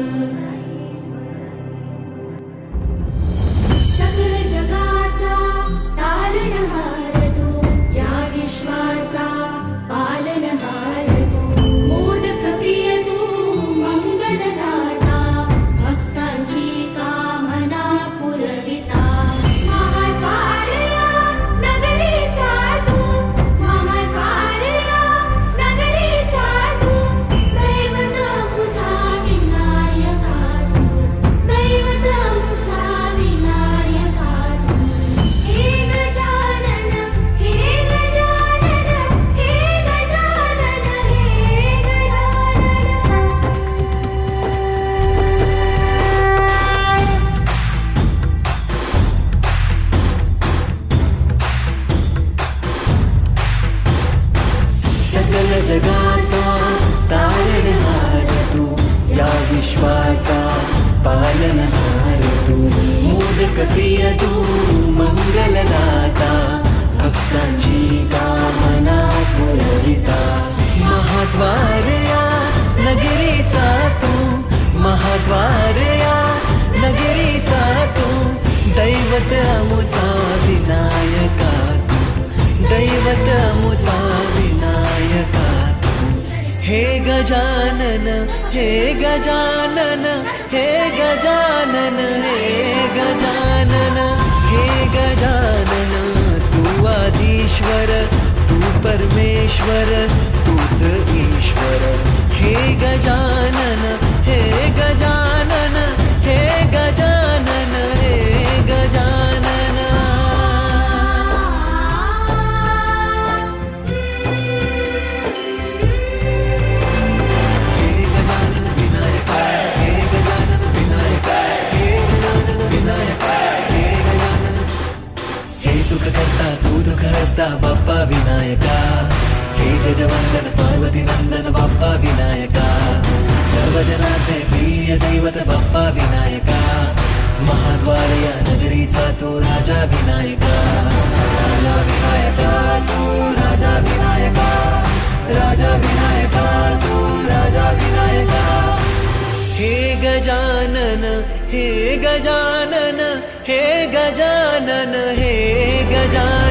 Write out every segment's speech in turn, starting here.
Thank you. पालनहार तू मोदक प्रिय तू मंगलदाता भक्तांची कामना पुरविता. महाद्वार या नगरीचा तू महाद्वार या नगरीचा तू दैवत अमुचा विनायका तू दैवत अमुचा विनायका तू. हे गजानन हे गजानन हे गजानन हे गजानन. गजानन, हे गजानन हे गजानन हे गजानन। हे गजानन, विनायक, हे गजानन, विनायक, हे गजानन, विनायक, हे गजानन। हे सुख करता तू दुःख हरता बाप्पा, विनायका। हे गजवंदन नंदन बाप्पा विनायका सर्व जनाचे प्रिय दैवत बाप्पा विनायका महाद्वार या नगरीचा तो राजा विनायका राजा विनायका तू राजा विनायका राजा विनायका तू राजा विनायका हे गजानन हे गजानन हे गजानन हे गजानन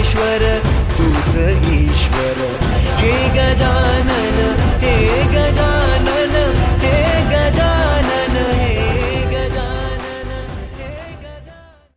ईश्वर